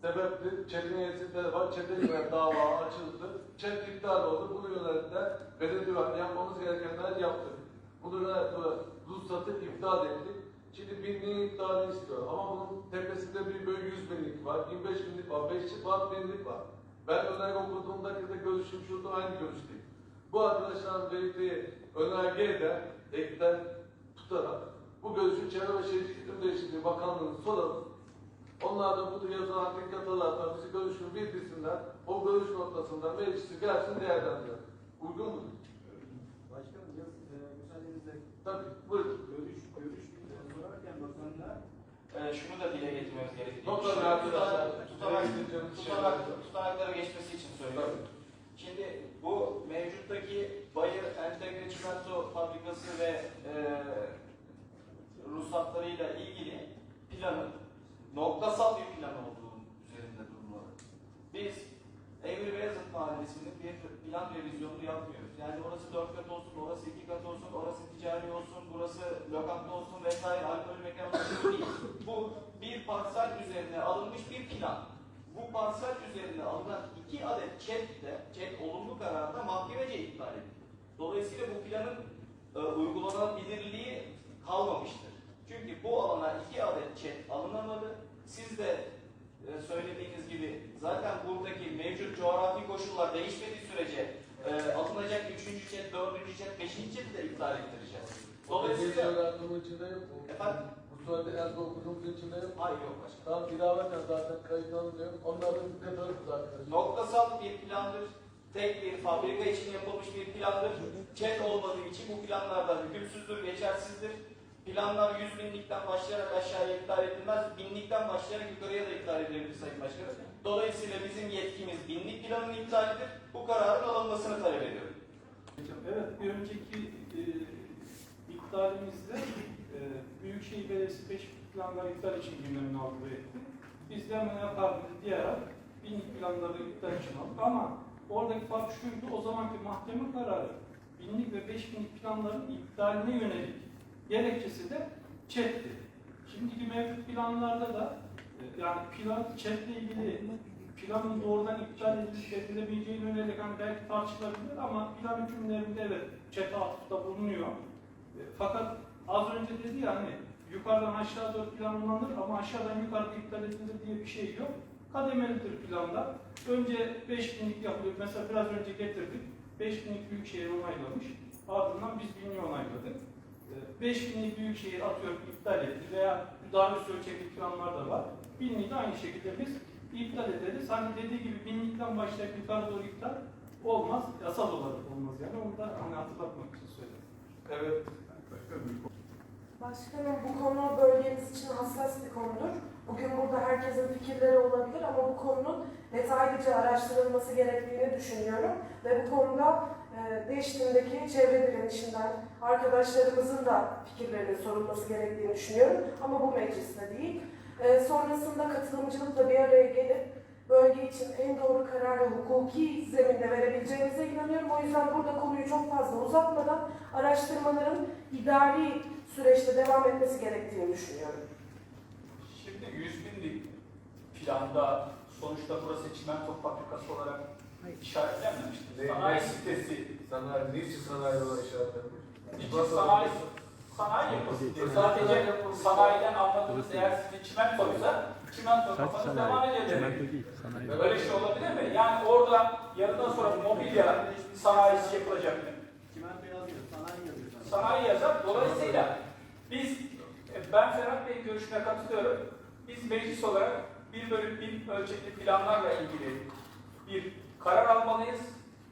Sebepli çetin üyesinde var. Yönelik dava açıldı. Çet iptal oldu. Bunu yönelik de belediye. Yapmamız gerekenler yaptık. Bunu yönelik de ruhsatı iptal ettik. Şimdi binliğin iptalini istiyor. Ama bunun tepesinde bir böyle 100 binlik var, 25 binlik var, 5 var, binlik var. Ben önerge okuduğumdaki de görüşüm şurada aynı görüşteyim. Bu arkadaşların verdiği önergeye de ekten tutarak bu görüşü Çevre ve Şehircilik Değişikliği Bakanlığı'nı soralım. Onlar da bu yazılan dikkat bizi görüşünü bildirsinler. O görüş noktasında meclisi gelsin değerlendirelim. Uygun mu? Başkanım e, müsaadenizle Tabii, buyurun. görüş, görüş e, sorarken bakanlar Ee, şunu da dile getirmemiz gerektiğini Nokta düşünüyorum. arkadaşlar. Tutanak, Söyleyeceğim bir şey tutanak, yok. tutanaklara geçmesi için söylüyorum. Şimdi bu mevcuttaki Bayır Entegre Çimento Fabrikası ve e, ruhsatlarıyla ilgili planın noktasal bir plan olduğu üzerinde durmalı. Biz Evri Beyazıt Mahallesi'nin bir plan revizyonu yapmıyoruz. Yani orası dört kat olsun, orası iki kat olsun, orası ticari olsun, burası lokanta olsun vesaire alkol mekan olsun değil. Bu bir parsel üzerine alınmış bir plan. Bu parsel üzerine alınan iki adet çet de, çet olumlu kararda mahkemece iptal edildi. Dolayısıyla bu planın e, uygulanabilirliği kalmamıştır. Bu alana iki adet çet alınamadı. Siz de e, söylediğiniz gibi zaten buradaki mevcut coğrafi koşullar değişmediği sürece e, alınacak üçüncü çet, dördüncü çet, beşinci çeti de iptal ettireceğiz. Dolayısıyla Dolayısıyla öğrendiğim içinde yok. mu? Efendim? Bu sualde elde okuduğumuz içinde yok. mu? hayır yok başkanım. Tamam ilaveten zaten kayıtlarını diyorum. Onlardan dikkat alırız arkadaşlar. Noktasal bir plandır. Tek bir fabrika için yapılmış bir plandır. Çet olmadığı için bu planlardan hükümsüzdür, geçersizdir. Planlar 100 binlikten başlayarak aşağıya iptal edilmez. Binlikten başlayarak yukarıya da iptal edilebilir Sayın Başkanım. Dolayısıyla bizim yetkimiz binlik planın iptalidir. Bu kararın alınmasını talep ediyorum. Evet, bir önceki e, iptalimizde e, Büyükşehir Belediyesi peş planları iptal için gündemine aldı etti. Biz de hemen yapardık diyerek binlik planları iptal için aldık ama oradaki fark şuydu, o zamanki mahkeme kararı binlik ve beş binlik planların iptaline yönelik gerekçesi de çetti. Şimdiki mevcut planlarda da e, yani plan çetle ilgili planın doğrudan iptal edilip edilebileceğine yönelik hani belki tartışılabilir ama plan hükümlerinde evet çete atıfta bulunuyor. E, Fakat az önce dedi ya hani yukarıdan aşağı doğru planlanır ama aşağıdan yukarıda iptal edilir diye bir şey yok. Kademelidir planda. Önce 5000'lik yapılıyor. Mesela biraz önce getirdik. 5000'lik Büyükşehir onaylamış. Ardından biz 1000'li onayladık. E, 5000'lik Büyükşehir atıyorum iptal etti veya daha üst ölçekli planlar da var. 1000'liği de aynı şekilde biz iptal ederiz. Hani dediği gibi binlikten başlayıp yukarı doğru iptal olmaz. Yasal olarak olmaz yani. Onu da hani hatırlatmak için söyledim. Evet. Başkanım bu konu bölgemiz için hassas bir konudur. Bugün burada herkesin fikirleri olabilir ama bu konunun detaylıca araştırılması gerektiğini düşünüyorum. Ve bu konuda e, Değiştim'deki çevre direnişinden arkadaşlarımızın da fikirlerinin sorulması gerektiğini düşünüyorum. Ama bu mecliste değil. E, sonrasında katılımcılıkla bir araya gelip bölge için en doğru kararı hukuki zeminde verebileceğimize inanıyorum. O yüzden burada konuyu çok fazla uzatmadan araştırmaların idari süreçte devam etmesi gerektiğini düşünüyorum. Şimdi 100 binlik planda sonuçta burası çimento fabrikası olarak işaretlenmemiştir. Sanayi sitesi, Sanayi, niçin sanayi olarak işaretlenmiş? sanayi, sanayi yapısı diye. Sadece sanayiden anladığımız eğer sizin çimentoysa çimento kafanız devam değil, sanayi. Böyle şey olabilir mi? Yani orada yarından sonra mobilya sanayisi yapılacak mı? çimento yazıyor, sanayi yazıyor. sanayi yazar. Dolayısıyla biz, ben Ferhat Bey'in görüşüne katılıyorum. Biz meclis olarak bir bölüm bir ölçekli planlarla ilgili bir karar almalıyız.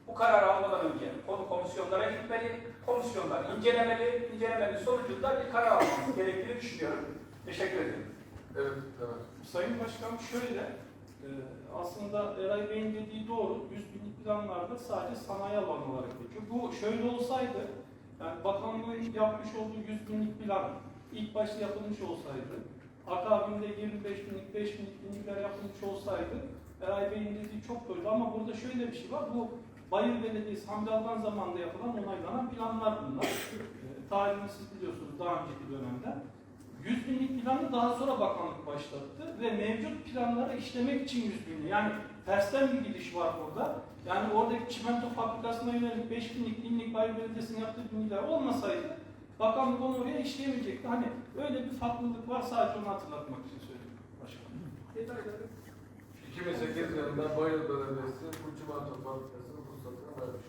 Bu karar almadan önce konu komisyonlara gitmeli, komisyonlar incelemeli, incelemenin sonucunda bir karar almamız gerektiğini düşünüyorum. Teşekkür ederim. Evet, evet. Sayın Başkanım şöyle, e, aslında Eray Bey'in dediği doğru, 100 binlik planlarda sadece sanayi alanı olarak geçiyor. Bu şöyle olsaydı, yani bakanlığın yapmış olduğu 100 binlik plan ilk başta yapılmış olsaydı, akabinde 25 binlik, 5 binlik binlikler yapılmış olsaydı, Eray Bey'in dediği çok doğru ama burada şöyle bir şey var, bu Bayır Belediyesi Hamdi Algan zamanında yapılan, onaylanan planlar bunlar. E, tarihini siz biliyorsunuz daha önceki dönemde. 100 binlik planı daha sonra bakanlık başlattı ve mevcut planları işlemek için 100 binlik. Yani tersten bir gidiş var burada. Yani oradaki çimento fabrikasına yönelik 5 binlik, binlik Bayi Belediyesi'nin yaptığı binlikler olmasaydı bakanlık onu oraya işleyemeyecekti. Hani öyle bir farklılık var sadece onu hatırlatmak için söylüyorum başkanım. 2008 yılında Bayır Belediyesi çimento fabrikasının ruhsatını vermiş.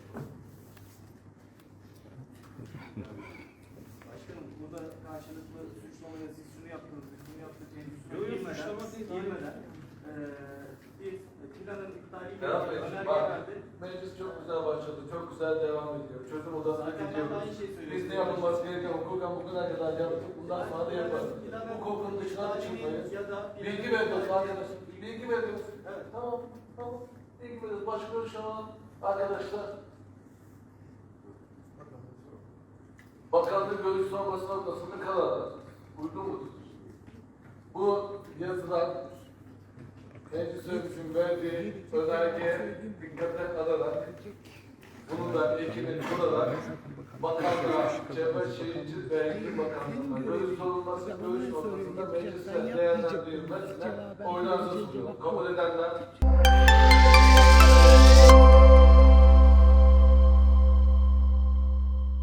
Başkanım burada karşılıklı suçlamaya siz şunu yaptınız, biz bunu yaptık diye bir Yok, yok, suçlama değil, girmeden eee biz planın iptaliyle Ferhat Bey, önerge bak, verdi. Meclis çok güzel başladı, çok güzel devam ediyor. Çözüm odasına gidiyoruz. Biz ne yapılması gereken hukuken bugüne kadar yaptık, bundan sonra da yaparız. Hukukun dışına çıkmayız. Bilgi veriyoruz arkadaşlar, bilgi veriyoruz. Evet. Tamam, tamam. Bilgi veriyoruz. Başka görüş alalım arkadaşlar. Bakanlık görüş sorması noktasında kararlar. Uygun mudur? Bu yazılan meclis örgütün verdiği önergeye dikkate alarak bunu da ekini kurarak bakanlığa, Çevre Şehircilik ve Iklim Bakanlığı'na görüş sorulması, görüş noktasında mecliste değerlendirilmesine oylarınızı sunuyorum. Kabul edenler,